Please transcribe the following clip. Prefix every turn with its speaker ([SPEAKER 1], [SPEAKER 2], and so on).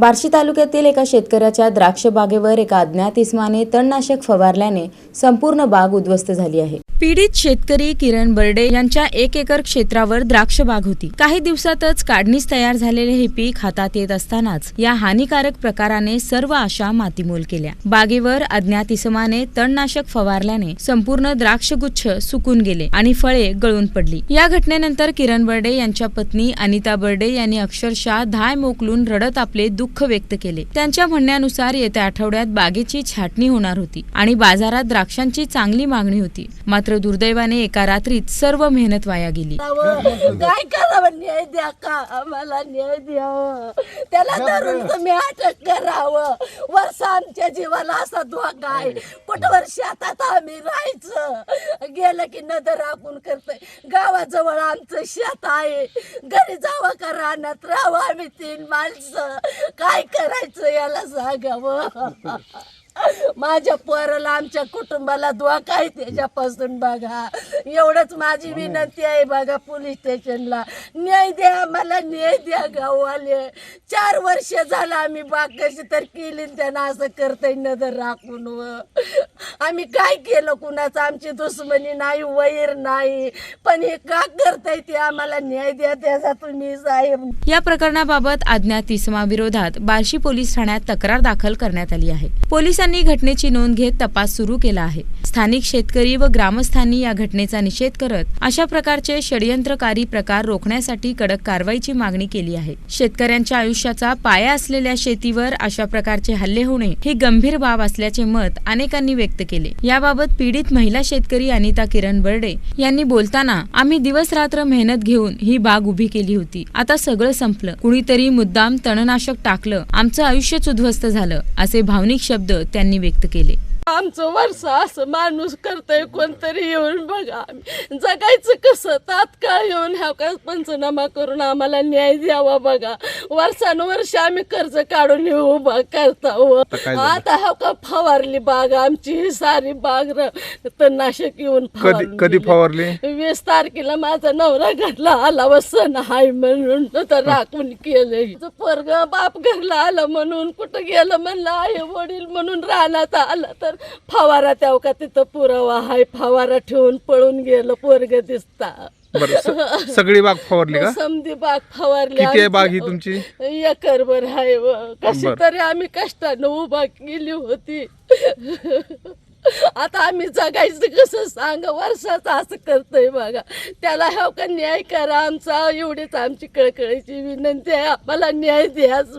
[SPEAKER 1] बार्शी तालुक्यातील एका शेतकऱ्याच्या द्राक्ष बागेवर एका अज्ञात इस्माने तणनाशक फवारल्याने संपूर्ण बाग उद्ध्वस्त झाली आहे. पीडित शेतकरी किरण बर्डे यांच्या एक एकर क्षेत्रावर द्राक्ष बाग होती. काही दिवसातच काढणीस तयार झालेले हे पीक हातात येत असतानाच या हानिकारक प्रकाराने सर्व आशा मातीमोल केल्या. बागेवर अज्ञात इसमाने तणनाशक फवारल्याने संपूर्ण द्राक्षगुच्छ सुकून गेले आणि फळे गळून पडली. या घटनेनंतर किरण बर्डे यांच्या पत्नी अनिता बर्डे यांनी अक्षरशः धाय मोकलून रडत आपले दुःख व्यक्त केले. त्यांच्या म्हणण्यानुसार येत्या आठवड्यात बागेची छाटणी होणार होती आणि बाजारात द्राक्षांची चांगली मागणी होती. मात्र दुर्दैवाने एका रात्रीत सर्व मेहनत वाया गेली?
[SPEAKER 2] काय करावं? न्याय द्या का? आम्हाला न्याय द्यावं त्याला धरून तुम्ही अटक करावं. वर्ष आमच्या जीवाला असा धोका आहे. कुठवर शेतात आम्ही राहायचं? गेलं की नदर राखून करतोय. गावाजवळ आमचं शेत आहे. घरी जावं का रानात? राहावं आम्ही तीन माणसं. काय करायचं याला सांगावं? माझ्या पोराला आमच्या कुटुंबाला धोका आहे त्याच्यापासून बघा. एवढंच माझी विनंती आहे बघा पोलीस स्टेशनला. न्याय द्या मला न्याय द्या गाववाले. चार वर्ष झालं आम्ही बाग कशी तर केली त्यांना असं करतय नजर राखून व. आम्ही काय केलं कुणाचं? आमची दुश्मनी नाही वैर नाही. पण हे का करताय ते आम्हाला न्याय द्या त्याचा तुम्ही साहेब.
[SPEAKER 1] या प्रकरणाबाबत अज्ञात इसमा विरोधात बार्शी पोलीस ठाण्यात तक्रार दाखल करण्यात आली आहे. पोलिसांनी घटनेची नोंद घेत तपास सुरू केला आहे. स्थानिक शेतकरी व ग्रामस्थांनी या घटनेचा निषेध करत अशा प्रकारचे षडयंत्रकारी प्रकार रोखण्यासाठी कडक कारवाईची मागणी केली आहे. शेतकऱ्यांच्या आयुष्याचा पाया असलेल्या शेतीवर अशा प्रकारचे हल्ले होणे ही गंभीर बाब असल्याचे मत अनेकांनी व्यक्त केले. याबाबत पीडित महिला शेतकरी अनिता किरण बर्डे यांनी बोलताना आम्ही दिवस रात्र मेहनत घेऊन ही बाग उभी केली होती. आता सगळं संपलं. कुणीतरी मुद्दाम तणनाशक टाकलं. आमचं आयुष्यच उद्ध्वस्त झालं असे भावनिक शब्द त्यांनी व्यक्त केले.
[SPEAKER 2] आमचं वर्षा असं माणूस करतय कोणतरी येऊन बघा जगायचं कसं तात्काळ येऊन ह्या काय पंचनामा करून आम्हाला न्याय द्यावा बघा. वर्षानुवर्ष आम्ही कर्ज काढून हे उभा करता व
[SPEAKER 3] काय झालं?
[SPEAKER 2] आता हा का फवारली बाग आमची ही सारी बाग र- तणनाशक येऊन
[SPEAKER 3] कधी
[SPEAKER 2] फवारून
[SPEAKER 3] कधी
[SPEAKER 2] गेली.
[SPEAKER 3] फवारली?
[SPEAKER 2] वीस तारखेला माझा नवरा घरला आला व सण हाय म्हणून तर राखून केलं पोरग बाप घरला आलं म्हणून कुठं गेलं म्हणलं आई वडील म्हणून रानात आलं तर फवारा त्या का तिथं पुरावा हाय. फवारा ठेवून पळून गेलं पोरग दिसता.
[SPEAKER 3] बरं स- सगळी बाग फवारली का?
[SPEAKER 2] समधी बाग फवारली.
[SPEAKER 3] किती आहे बाग. ही तुमची?
[SPEAKER 2] एकर भर आहे व. कशी
[SPEAKER 3] बरं.
[SPEAKER 2] तरी आम्ही कष्टानं उभा केली होती. आता आम्ही जगायचं कसं सांग? वर्षाचं असं करतोय बघा. त्याला ह्या का न्याय करा आमचा? एवढीच आमची कळकळीची विनंती आहे. आम्हाला न्याय द्याच